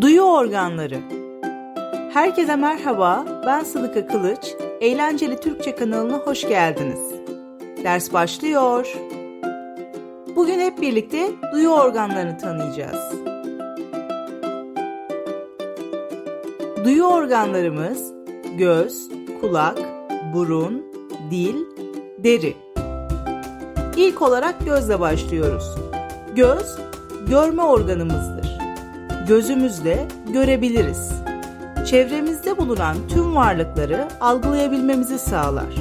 Duyu organları. Herkese merhaba, ben Sıdıka Kılıç. Eğlenceli Türkçe kanalına hoş geldiniz. Ders başlıyor. Bugün hep birlikte duyu organlarını tanıyacağız. Duyu organlarımız göz, kulak, burun, dil, deri. İlk olarak gözle başlıyoruz. Göz, görme organımızdır. Gözümüzle görebiliriz. Çevremizde bulunan tüm varlıkları algılayabilmemizi sağlar.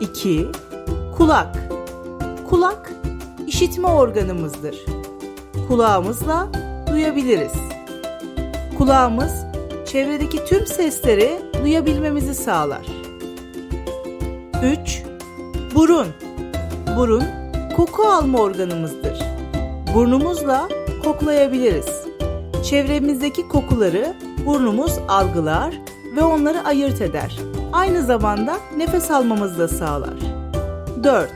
2. Kulak. Kulak, işitme organımızdır. Kulağımızla duyabiliriz. Kulağımız, çevredeki tüm sesleri duyabilmemizi sağlar. 3. Burun. Burun, koku alma organımızdır. Burnumuzla koklayabiliriz. Çevremizdeki kokuları burnumuz algılar ve onları ayırt eder. Aynı zamanda nefes almamızı da sağlar. 4.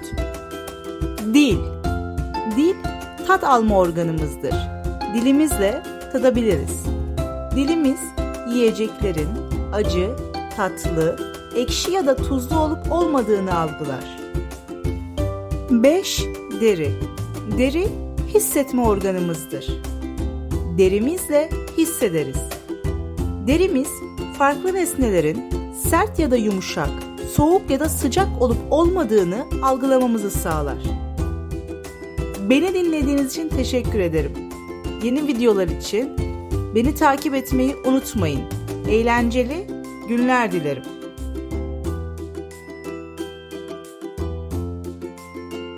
Dil. Dil tat alma organımızdır. Dilimizle tadabiliriz. Dilimiz yiyeceklerin acı, tatlı, ekşi ya da tuzlu olup olmadığını algılar. 5. Deri. Deri hissetme organımızdır. Derimizle hissederiz. Derimiz farklı nesnelerin sert ya da yumuşak, soğuk ya da sıcak olup olmadığını algılamamızı sağlar. Beni dinlediğiniz için teşekkür ederim. Yeni videolar için beni takip etmeyi unutmayın. Eğlenceli günler dilerim.